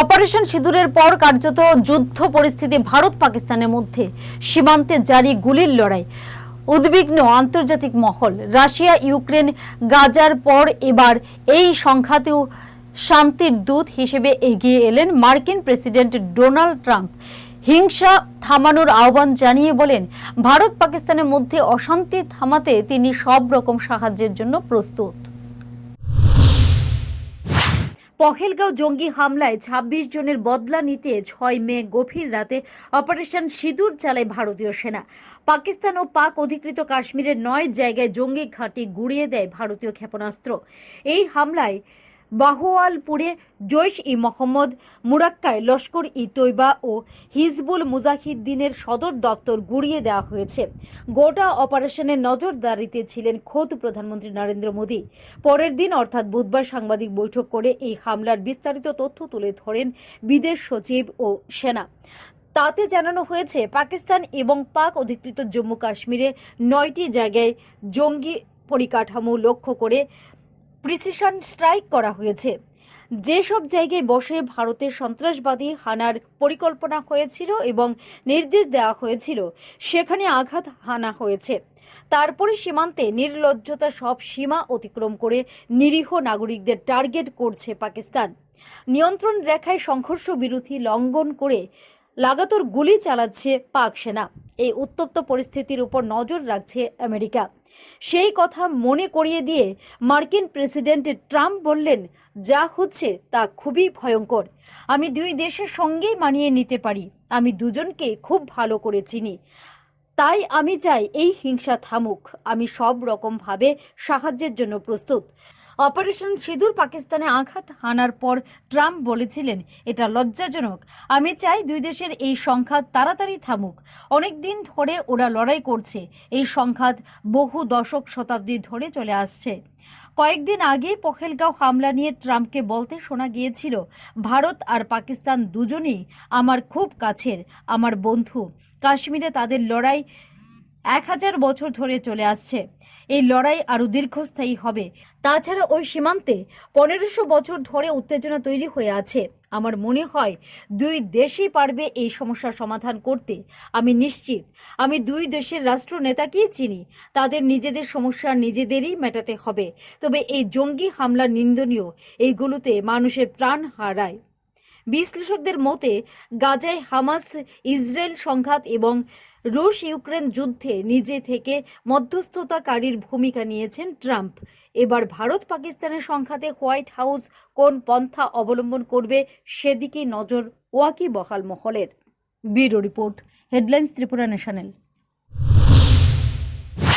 Operation সিঁদুরের পর কার্যত যুদ্ধ পরিস্থিতি ভারত পাকিস্তানের মধ্যে। সীমান্তে জারি গুলির লড়াই। উদ্বিগ্ন আন্তর্জাতিক মহল, রাশিয়া, ইউক্রেন, গাজার পর এবার এই সংখ্যাতেও শান্তির দূত হিসেবে এগিয়ে এলেন মার্কিন প্রেসিডেন্ট ডোনাল্ড ট্রাম্প। হিংসা থামানোর আহ্বান জানিয়ে বলেন, ভারত পাকিস্তানের মধ্যে অশান্তি থামাতে তিনি সব রকম সাহায্যের জন্য প্রস্তুত। পহেলগাঁও জঙ্গি হামলায় ২৬ জনের বদলা নিতে ছয় মে গভীর রাতে অপারেশন সিঁদুর চালায় ভারতীয় সেনা। পাকিস্তান ও পাক অধিকৃত কাশ্মীরের নয় জায়গায় জঙ্গি ঘাঁটি গুড়িয়ে দেয় ভারতীয় ক্ষেপণাস্ত্র। এই হামলায় বাহোয়ালপুরে জৈশ ই মোহাম্মদ, মুরাক্কায় লস্কর ই তৈবা ও হিজবুল মুজাহিদ্দিনের সদর দপ্তর গুড়িয়ে দেওয়া হয়েছে। গোটা অপারেশনের নজরদারিতে ছিলেন খোদ প্রধানমন্ত্রী নরেন্দ্র মোদী। পরের দিন, অর্থাৎ বুধবার সাংবাদিক বৈঠক করে এই হামলার বিস্তারিত তথ্য তুলে ধরেন বিদেশ সচিব ও সেনা। তাতে জানানো হয়েছে, পাকিস্তান এবং পাক অধিকৃত জম্মু কাশ্মীরে নয়টি জায়গায় জঙ্গি পরিকাঠামো লক্ষ্য করে প্রিসিশন স্ট্রাইক করা হয়েছে। যেসব জায়গায় বসে ভারতের সন্ত্রাসবাদী হানার পরিকল্পনা হয়েছিল এবং নির্দেশ দেওয়া হয়েছিল, সেখানে আঘাত হানা হয়েছে। তারপরে সীমান্তে নির্লজ্জতা সব সীমা অতিক্রম করে নিরীহ নাগরিকদের টার্গেট করছে পাকিস্তান। নিয়ন্ত্রণ রেখায় সংঘর্ষ বিরোধী লঙ্ঘন করে লাগাতার গুলি চালাচ্ছে পাক সেনা। এই উত্তপ্ত পরিস্থিতির উপর নজর রাখছে আমেরিকা। সেই কথা মনে করিয়ে দিয়ে মার্কিন প্রেসিডেন্ট ট্রাম্প বললেন, যা হচ্ছে তা খুবই ভয়ঙ্কর। আমি দুই দেশের সঙ্গেই মানিয়ে নিতে পারি। আমি দুজনকে খুব ভালো করে চিনি। তাই আমি চাই এই হিংসা থামুক। আমি সব রকমভাবে সাহায্যের জন্য প্রস্তুত। অপারেশন সিঁদুর পাকিস্তানে আঘাত হানার পর ট্রাম্প বলেছিলেন, এটা লজ্জাজনক। আমি চাই দুই দেশের এই সংঘাত তাড়াতাড়ি থামুক। অনেক দিন ধরে ওরা লড়াই করছে। এই সংঘাত বহু দশক শতাব্দী ধরে চলে আসছে। কয়েকদিন আগে পহেলগাঁও হামলা নিয়ে ট্রাম্পকে বলতে শোনা গিয়েছিল, ভারত আর পাকিস্তান দুজনেই আমার খুব কাছের, আমার বন্ধু। কাশ্মীরে তাদের লড়াই এক হাজার বছর ধরে চলে আসছে। এই লড়াই আরও দীর্ঘস্থায়ী হবে। তাছাড়া ওই সীমান্তে পনেরোশো বছর ধরে উত্তেজনা তৈরি হয়ে আছে। আমার মনে হয় দুই দেশই পারবে এই সমস্যার সমাধান করতে। আমি নিশ্চিত, আমি দুই দেশের রাষ্ট্র নেতাকেই চিনি। তাদের নিজেদের সমস্যা নিজেদেরই মেটাতে হবে। তবে এই জঙ্গি হামলা নিন্দনীয় এইগুলোতে মানুষের প্রাণ হারায়। বিশ্লেষকদের মতে, গাজায় হামাস ইসরায়েল সংঘাত এবং রুশ ইউক্রেন যুদ্ধে নিজে থেকে মধ্যস্থতাকারীর ভূমিকা নিয়েছেন ট্রাম্প। এবার ভারত পাকিস্তানের সংখ্যাতে হোয়াইট হাউস কোন পন্থা অবলম্বন করবে সেদিকে নজর ওয়াকি বহাল মহলের। Bureau report, headlines Tripura national.